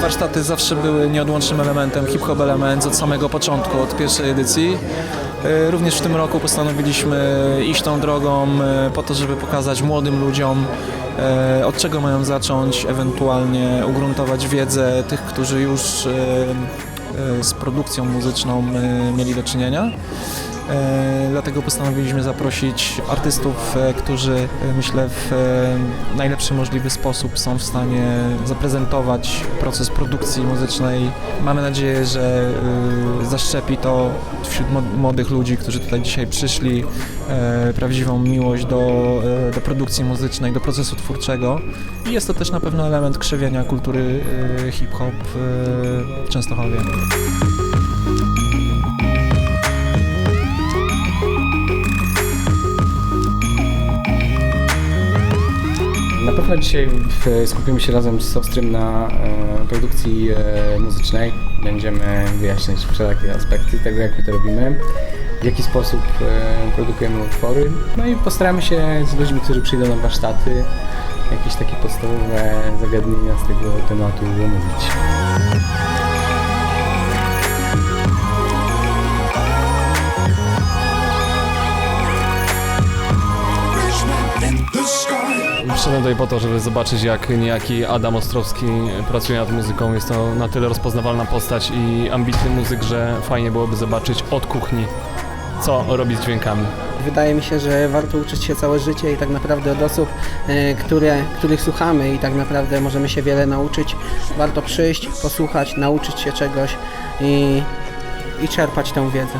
warsztaty zawsze były nieodłącznym elementem, hip-hop element od samego początku, od pierwszej edycji. E, Również w tym roku postanowiliśmy iść tą drogą e, po to, żeby pokazać młodym ludziom, e, od czego mają zacząć, ewentualnie ugruntować wiedzę tych, którzy już z produkcją muzyczną mieli do czynienia. E, Dlatego postanowiliśmy zaprosić artystów, e, którzy e, myślę w najlepszy możliwy sposób są w stanie zaprezentować proces produkcji muzycznej. Mamy nadzieję, że zaszczepi to wśród młodych ludzi, którzy tutaj dzisiaj przyszli, prawdziwą miłość do, do produkcji muzycznej, do procesu twórczego. I jest to też na pewno element krzewienia kultury hip-hop w Częstochowie. Pewno dzisiaj skupimy się razem z Ostrym na e, produkcji e, muzycznej. Będziemy wyjaśniać wszelakie aspekty tego, jak my to robimy, w jaki sposób e, produkujemy utwory. No i postaramy się z ludźmi, którzy przyjdą na warsztaty, jakieś takie podstawowe zagadnienia z tego tematu omówić. Przyszedłem tutaj po to, żeby zobaczyć jak niejaki Adam Ostrowski pracuje nad muzyką. Jest to na tyle rozpoznawalna postać i ambitny muzyk, że fajnie byłoby zobaczyć od kuchni, co robi z dźwiękami. Wydaje mi się, że warto uczyć się całe życie i tak naprawdę od osób, e, które, których słuchamy i tak naprawdę możemy się wiele nauczyć. Warto przyjść, posłuchać, nauczyć się czegoś i, i czerpać tę wiedzę.